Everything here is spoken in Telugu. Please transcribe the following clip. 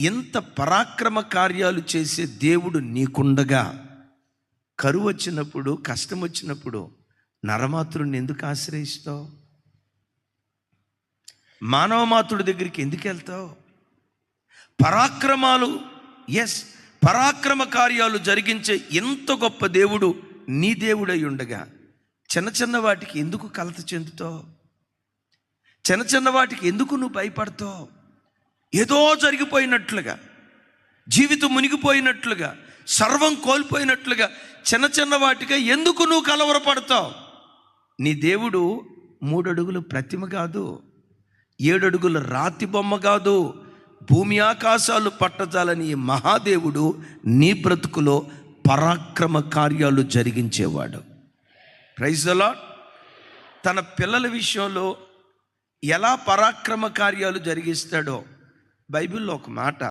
ఎంత పరాక్రమ కార్యాలు చేసే దేవుడు నీకుండగా కరువు వచ్చినప్పుడు కష్టం వచ్చినప్పుడు నరమాతృడిని ఎందుకు ఆశ్రయిస్తావు? మానవ మాతృడి దగ్గరికి ఎందుకు వెళ్తావు? పరాక్రమాలు ఎస్ పరాక్రమ కార్యాలు జరిగించే ఎంత గొప్ప దేవుడు నీ దేవుడై ఉండగా చిన్న చిన్న వాటికి ఎందుకు కలత చెందుతావు? చిన్న చిన్న వాటికి ఎందుకు నువ్వు భయపడతావు? ఏదో జరిగిపోయినట్లుగా జీవితం మునిగిపోయినట్లుగా సర్వం కోల్పోయినట్లుగా చిన్న చిన్న వాటిగా ఎందుకు నువ్వు కలవరపడతావు? నీ దేవుడు మూడడుగులు ప్రతిమ కాదు ఏడడుగుల రాతి బొమ్మ కాదు భూమి ఆకాశాలు పట్టజాలని ఈ మహాదేవుడు నీ బ్రతుకులో పరాక్రమ కార్యాలు జరిగించేవాడు. ప్రైజ్ అలా తన పిల్లల విషయంలో ఎలా పరాక్రమ కార్యాలు జరిగిస్తాడో బైబిల్లో ఒక మాట